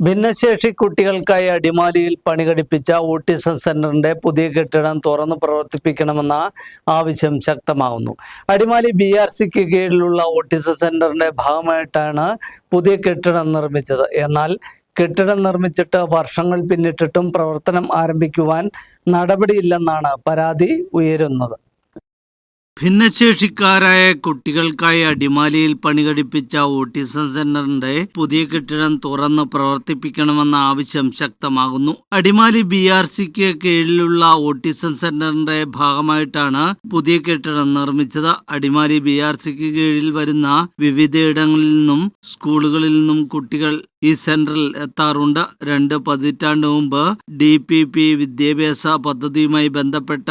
ഭിന്നശേഷി കുട്ടികൾക്കായി അടിമാലിയിൽ പണികടിപ്പിച്ച ഓട്ടിസം സെന്ററിന്റെ പുതിയ കെട്ടിടം തുറന്ന് പ്രവർത്തിപ്പിക്കണമെന്ന ആവശ്യം ശക്തമാകുന്നു. അടിമാലി ബി ആർ സിക്ക് കീഴിലുള്ള ഓട്ടിസം സെന്ററിന്റെ ഭാഗമായിട്ടാണ് പുതിയ കെട്ടിടം നിർമ്മിച്ചത്. എന്നാൽ കെട്ടിടം നിർമ്മിച്ചിട്ട് വർഷങ്ങൾ പിന്നിട്ടിട്ടും പ്രവർത്തനം ആരംഭിക്കുവാൻ നടപടിയില്ലെന്നാണ് പരാതി ഉയരുന്നത്. ഭിന്നശേഷിക്കാരായ കുട്ടികൾക്കായി അടിമാലിയിൽ പണികടിപ്പിച്ച ഓട്ടിസം സെന്ററിന്റെ പുതിയ കെട്ടിടം തുറന്ന് പ്രവർത്തിപ്പിക്കണമെന്ന ആവശ്യം ശക്തമാകുന്നു. അടിമാലി ബി ആർ സിക്ക് കീഴിലുള്ള ഓട്ടിസം സെന്ററിന്റെ ഭാഗമായിട്ടാണ് പുതിയ കെട്ടിടം നിർമ്മിച്ചത്. അടിമാലി ബി ആർ സിക്ക് കീഴിൽ വരുന്ന വിവിധയിടങ്ങളിൽ നിന്നും സ്കൂളുകളിൽ നിന്നും കുട്ടികൾ ഈ സെന്ററിൽ എത്താറുണ്ട്. രണ്ട് പതിറ്റാണ്ട് മുമ്പ് ഡി പി പി വിദ്യാഭ്യാസ പദ്ധതിയുമായി ബന്ധപ്പെട്ട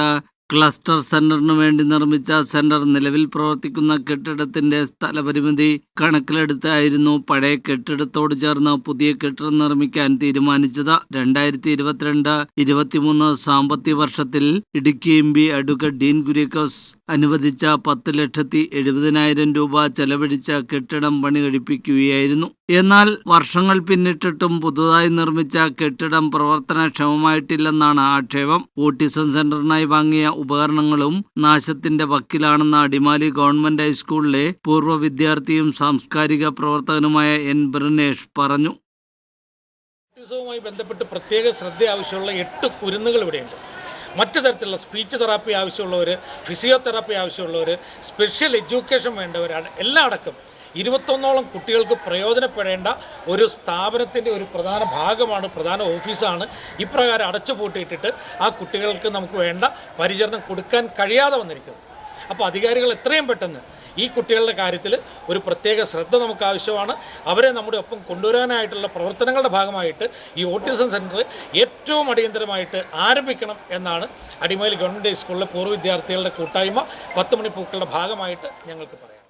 ക്ലസ്റ്റർ സെന്ററിനു വേണ്ടി നിർമ്മിച്ച സെന്റർ നിലവിൽ പ്രവർത്തിക്കുന്ന കെട്ടിടത്തിന്റെ സ്ഥലപരിമിതി കണക്കിലെടുത്തായിരുന്നു പഴയ കെട്ടിടത്തോട് ചേർന്ന് പുതിയ കെട്ടിടം നിർമ്മിക്കാൻ തീരുമാനിച്ചത്. രണ്ടായിരത്തി ഇരുപത്തിരണ്ട് ഇരുപത്തിമൂന്ന് സാമ്പത്തിക വർഷത്തിൽ Idukki M P advocate Dean Kuriakose അനുവദിച്ച പത്ത് ലക്ഷത്തി എഴുപതിനായിരം രൂപ ചെലവഴിച്ച കെട്ടിടം പണി കഴിപ്പിക്കുകയായിരുന്നു എന്നാൽ വർഷങ്ങൾ പിന്നിട്ടിട്ടും പുതുതായി നിർമ്മിച്ച കെട്ടിടം പ്രവർത്തനക്ഷമമായിട്ടില്ലെന്നാണ് ആക്ഷേപം. ഓട്ടിസം സെന്ററിനായി വാങ്ങിയ ഉപകരണങ്ങളും നാശത്തിന്റെ വക്കിലാണെന്ന് അടിമാലി ഗവൺമെന്റ് ഹൈസ്കൂളിലെ പൂർവ വിദ്യാർത്ഥിയും സാംസ്കാരിക പ്രവർത്തകനുമായ എൻ. ബ്രിനേഷ് പറഞ്ഞു. ഓട്ടിസവുമായി ബന്ധപ്പെട്ട് പ്രത്യേക ശ്രദ്ധ ആവശ്യമുള്ള എട്ട് കുരുന്നുകൾ ഇവിടെയുണ്ട്. മറ്റു തരത്തിലുള്ള സ്പീച്ച് തെറാപ്പി ആവശ്യമുള്ളവർ ഫിസിയോതെറാപ്പി ആവശ്യമുള്ളവർ സ്പെഷ്യൽ എഡ്യൂക്കേഷൻ വേണ്ടവരാണ്. എല്ലാം അടക്കം ഇരുപത്തൊന്നോളം കുട്ടികൾക്ക് പ്രയോജനപ്പെടേണ്ട ഒരു സ്ഥാപനത്തിന്റെ ഒരു പ്രധാന ഭാഗമാണ് പ്രധാന ഓഫീസാണ്. ഇപ്രകാരം അടച്ചുപൂട്ടിയിട്ടിട്ട് ആ കുട്ടികൾക്ക് നമുക്ക് വേണ്ട പരിചരണം കൊടുക്കാൻ കഴിയാതെ വന്നിരിക്കുന്നത് അപ്പോൾ അധികാരികൾ എത്രയും പെട്ടെന്ന് ഈ കുട്ടികളുടെ കാര്യത്തിൽ ഒരു പ്രത്യേക ശ്രദ്ധ നമുക്ക് ആവശ്യമാണ്. അവരെ നമ്മുടെ ഒപ്പം കൊണ്ടുവരാനായിട്ടുള്ള പ്രവർത്തനങ്ങളുടെ ഭാഗമായിട്ട് ഈ ഓട്ടിസം സെന്റർ ഏറ്റവും അടിയന്തരമായിട്ട് ആരംഭിക്കണം എന്നാണ് അടിമയിൽ ഗവൺമെന്റ് സ്കൂളിലെ പൂർവ വിദ്യാർത്ഥികളുടെ കൂട്ടായ്മ പത്ത് മണിപ്പൂക്കളുടെ ഭാഗമായിട്ട് ഞങ്ങൾക്ക് പറയാം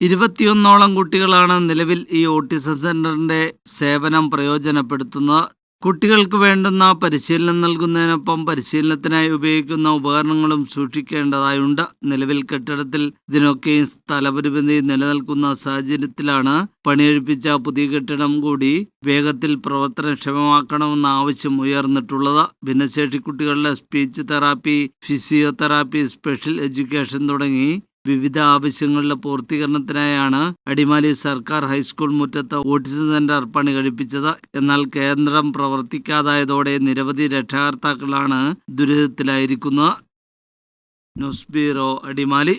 ഇരുപത്തിയൊന്നോളം കുട്ടികളാണ് നിലവിൽ ഈ ഓട്ടിസം സെന്ററിന്റെ സേവനം പ്രയോജനപ്പെടുത്തുന്നത്. കുട്ടികൾക്ക് വേണ്ടുന്ന പരിശീലനം നൽകുന്നതിനൊപ്പം പരിശീലനത്തിനായി ഉപയോഗിക്കുന്ന ഉപകരണങ്ങളും സൂക്ഷിക്കേണ്ടതായുണ്ട്. നിലവിൽ കെട്ടിടത്തിൽ ഇതിനൊക്കെയും സ്ഥലപരിമിതി നിലനിൽക്കുന്ന സാഹചര്യത്തിലാണ് പണിയെഴുപ്പിച്ച പുതിയ കെട്ടിടം കൂടി വേഗത്തിൽ പ്രവർത്തനക്ഷമമാക്കണമെന്ന ആവശ്യം ഉയർന്നിട്ടുള്ളത്. ഭിന്നശേഷി കുട്ടികളുടെ speech therapy physiotherapy special education തുടങ്ങി വിവിധ ആവശ്യങ്ങളുടെ പൂർത്തീകരണത്തിനായാണ് അടിമാലി സർക്കാർ ഹൈസ്കൂൾ മുറ്റത്ത് ഓട്ടിസം സെന്റർ പണി കഴിപ്പിച്ചത് എന്നാൽ കേന്ദ്രം പ്രവർത്തിക്കാതായതോടെ നിരവധി രക്ഷാകർത്താക്കളാണ് ദുരിതത്തിലായിരിക്കുന്നത്. News bureau Adimali.